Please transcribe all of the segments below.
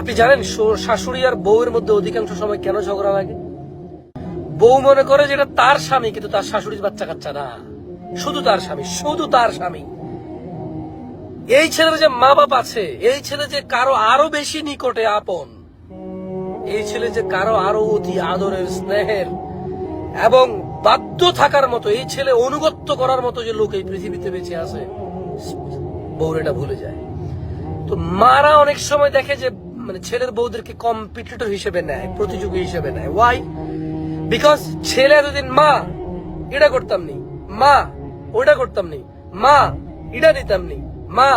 আপনি জানেন শাশুড়ি আর বউয়ের মধ্যে অধিকাংশ সময় কেন ঝগড়া লাগে? বউ মনে করে যেটা তার স্বামী, কিন্তু তার শাশুড়ির বাচ্চা কাচ্চা না। শুধু তার স্বামী, শুধু তার স্বামী। এই ছেলের যে মা বাপ আছে, এই ছেলে যে কারও আরও বেশি নিকটে আপন, এই ছেলে যে কারও আরও অতি আদরের, স্নেহের, এবং বাধ্য থাকার মতো, এই ছেলে অনুগত্য করার মতো যে লোক এই পৃথিবীতে বেঁচে আছে, বউর এটা ভুলে যায়। তো মারা অনেক সময় দেখে যে মানে ছেলের বউদেরকে কম্পিটিটর হিসেবে নেয়, প্রতিযোগী হিসেবে নেয়। ওয়াই বিকজ ছেলে এতদিন, মা, এটা করতাম নি। মা, ওটা করতাম নি। মা, এটা নিতাম নি। মা,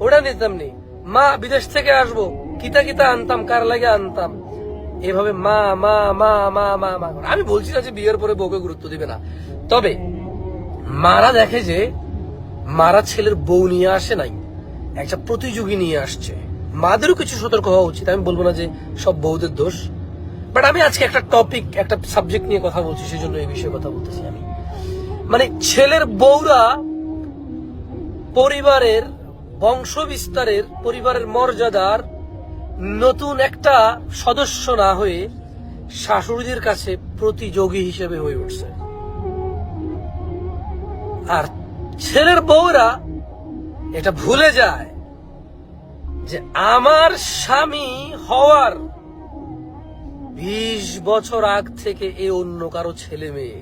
ওটা নিতাম নি। মা, বিদেশ থেকে আসব। কিতা কিতা আনতাম, কার লাগে আনতাম। এভাবে মা মা মা মা মা মা আমি বলছি না যে বিয়ের পরে বউকে গুরুত্ব দিবে না। তবে মারা দেখে যে মারা ছেলের বউ নিয়ে আসে নাই, একটা প্রতিযোগী নিয়ে আসছে। মাদেরও কিছু সতর্ক হওয়া উচিত, আমি বলব না যে সব বউদের দোষ। বাট আমি আজকে একটা টপিক একটা সাবজেক্ট নিয়ে কথা বলছি, সেজন্য এই বিষয়ে কথা বলতেছি আমি। মানে ছেলের বউরা পরিবারের বংশ বিস্তারের পরিবারের মর্যাদার নতুন একটা সদস্য না হয়ে শাশুড়িদের কাছে প্রতিযোগী হিসেবে হয়ে উঠছে। আর ছেলের বউরা এটা ভুলে যায়। যে আমার স্বামী হওয়ার বিশ বছর আগ থেকে এ অন্য কারও ছেলে মেয়ে,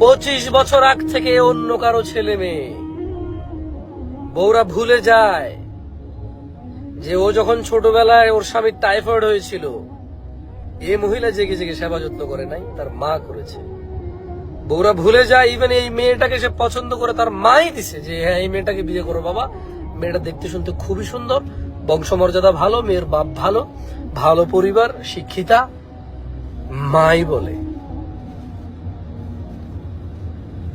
পঁচিশ বছর আগ থেকে এ অন্য কারও ছেলে মেয়ে। বউরা ভুলে যায় যে ও যখন ছোটবেলায় ওর স্বামীর টাইফয়েড হয়েছিল, এ মহিলা জেগে জেগে সেবা যত্ন করে নাই, তার মা করেছে। বউরা ভুলে যায় ইভেন এই মেয়েটাকে সে পছন্দ করে, তার মাই দিছে যে হ্যাঁ এই মেয়েটাকে বিয়ে করো বাবা। মেয়েটা দেখতে শুনতে খুবই সুন্দর, বংশমর্যাদা ভালো, মেয়ের বাপ ভালো ভালো পরিবার, শিক্ষিতা, মাই বলে।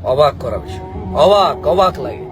অবাক করা বিষয়। অবাক অবাক লাগে।